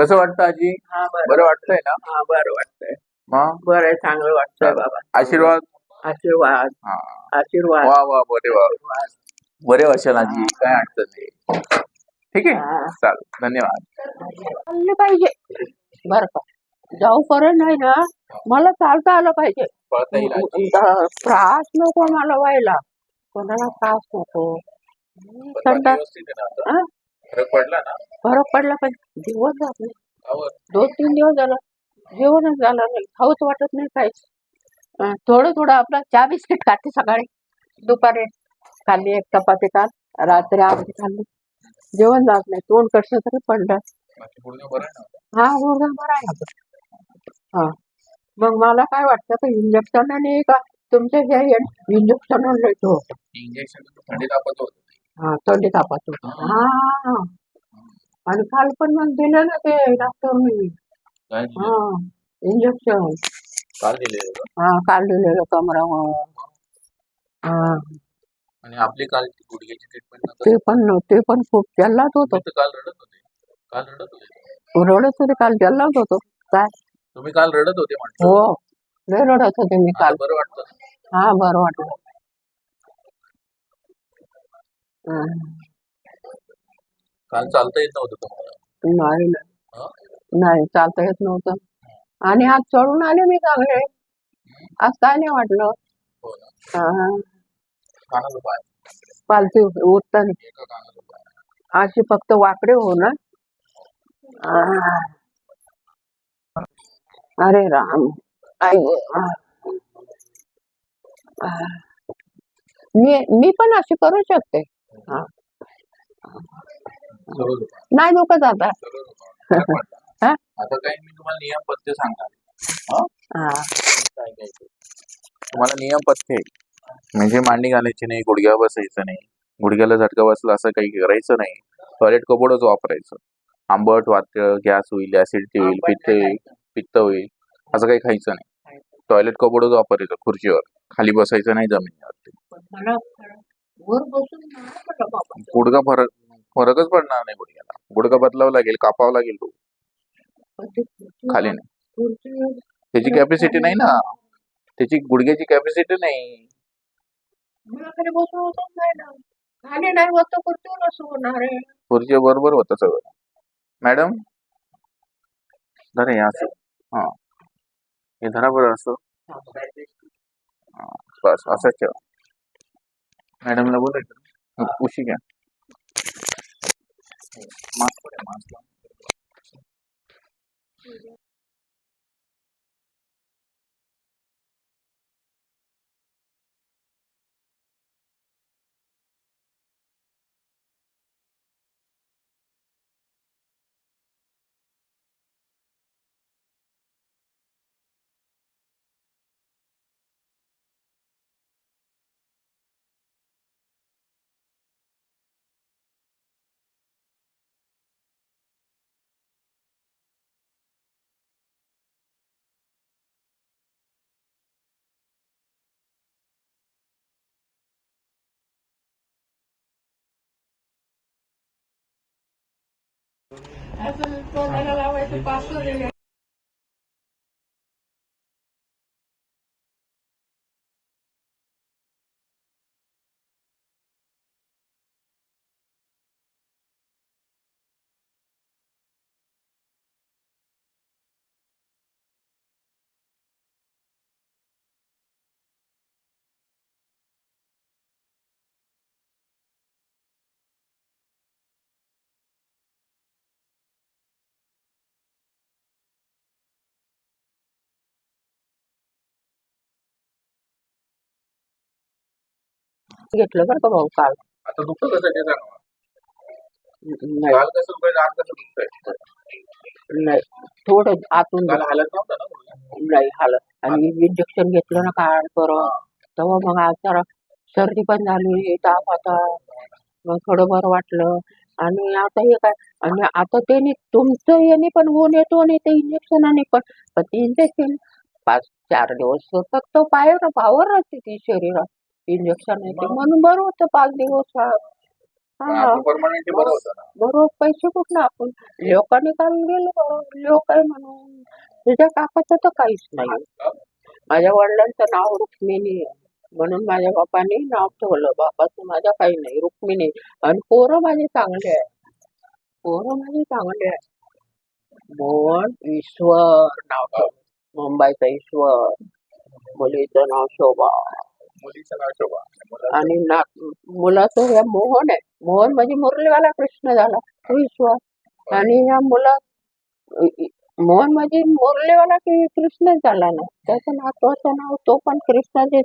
कसं वाटतं आजी? हा बरं. बरं वाटतंय ना? हा बरं वाटतंय. मग? बरं आहे चांगलं वाटतंय बाबा. आशीर्वाद? आशीर्वाद. हा. आशीर्वाद. वा वा बरे वा. आशीर्वाद. बरे वाचन आजी. काय अडचण नाही. ठीक आहे? हा. चालेल. धन्यवाद. चाललं पाहिजे. बर का. जाऊ पर्यंत नाही ना मला चालता आलं पाहिजे. पळता येईल आजी. दा- त्रास नको मला व्हायला? कोणाला त्रास नको पण समजा बाकी व्यवस्थित आहे ना आता? हा? फरक पडला ना? फरक पडला पाहिजे दिवस आवर. दोन तीन दिवस झालं. जेवणच झालं नाही. खाऊच वाटत नाही काहीच थोडं थोडं आपलं चहा बिस्किट खाते सकाळी. दुपारी खाल्ली एक चपाती काल. रात्री आमटी खाल्ली. जेवण जात नाही. तोंड कसं तरी पडलं. हा मुलगा बरा आहे. हा. मग मला काय वाटतं का इंजेक्शनाने का तुमच्या हे इंजेक्शन तो. इंजेक्शन थंडी तापत होत हा थंडी तापात. हा. आणि काल पण मग दिलं ना ते डॉक्टरने काय हा इंजेक्शन काल दिलेलं का? हा काल दिलेलं कमरावर हा. आणि आपली काल गुडघ्याची ट्रीटमेंट ते पण ते पण खूप जल्लाद होतो. तर काल रडत होते. काल रडत होते? रडत होते काल जल्लाद होतो. काय? तुम्ही काल रडत होते म्हटलं? हो. लय रडत होते मी काल. बरं वाटतं. हा बरं वाटलं हा. काल चालता येत नव्हतं तुम्हाला? नाही नाही. हा? नाही चालता येत नव्हतं. आणि आज चढून आले मी चांगले. आज काय नाही वाटलं. हो ना. हा. कानाला पाय. पालथी उठताना एका कानाला पाय. अशी फक्त वाकडे हो ना. हा. अरे राम. आई गं. आ. मी मी पण अशी करू शकते. नाही वाटतं? हा? आता काही मी तुम्हाला नियम पथ्य सांगणार हा? हा. काय काय ते. तुम्हाला नियम पथ्य आहे. म्हणजे मांडी घालायची नाही गुडघ्यावर बसायचं नाही. गुडघ्याला झटका बसला असं काही करायचं नाही. टॉयलेट कबोर्डच वापरायचं. आंबट वात्य गॅस होईल ऍसिडिटी होईल पित्त होईल पित्त होईल असं काही खायचं नाही. टॉयलेट कबोर्डच वापरायचं खुर्चीवर. खाली बसायचं नाही जमिनीवरती. वर बसून नाही पटत बाबा. गुडघा फरक फरकच पडणार नाही गुडघ्याला. गुडघा बदलावं लागेल कापावं लागेल तो. पण ते खुर्ची- खाली नाही. खुर्ची- त्याची कॅपॅसिटी नाही ना. त्याची गुडघ्याची कॅपॅसिटी नाही. मला खाली बसून होतच नाही ना खाली नाही होत तर खुर्चीवर असं होणार आहे? खुर्ची बरोबर होतं सगळं. मॅडम? धरा हे असं. हा. हे धरा बरं असं. बस असंच ठेवा. मॅडमला बोलायचं. उशी घ्या. मास्क मास्क असं तोंडाला लावायचं पासवर दिले. घेतलं बरं का भाऊ काल? आता दुखतं कसं ते सांगा नाही. काल कसं दुखायचं आज कसं दुखतंय? नाही. थोडं आतून काल हालत नव्हतं ना? नाही हालत. आणि इंजेक्शन घेतलं ना काल परत तेव्हा मग आज जरा सर्दी पण झाली ताप आता मग थोडं बरं वाटलं. आणि आता हे काय? आणि आता त्याने तुमचं याने पण होऊन येतो आणि ते इंजेक्शनाने पण. पण ते इंजेक्शन पाच चार दिवस फक्त पायावर पावर राहते ती शरीरात. इंजेक्शन येते म्हणून बरं होतं पाच दिवस. हा. परमनंट बरं होतं ना. बरोबर पैसे कुठनं आपण? लोकांनी काढून गेलो बरोबर लोक आहे म्हणून. तुझ्या काकाचं तर काहीच नाही. माझ्या वडिलांचं नाव रुक्मिणी आहे. म्हणून माझ्या बापाने नाव ठेवलं. बापाचं माझ्या काही नाही. रुक्मिणी. आणि पोरं माझे चांगले आहे. पोरं माझे चांगले आहे. मोहन ईश्वर नाव ठेवलं मुंबईचा ईश्वर. मुलीचं नाव शोभा. मुलीचं नाव शोभा मुलाचं आणि ना मुलाचं ह्या मोहन आहे. मोहन म्हणजे मुरलीवाला कृष्ण झाला. ईश्वर. आणि ह्या मुला मोहन म्हणजे मुरलीवाला की कृष्ण झाला ना त्याचं नातवाचं नाव तो पण कृष्णाचे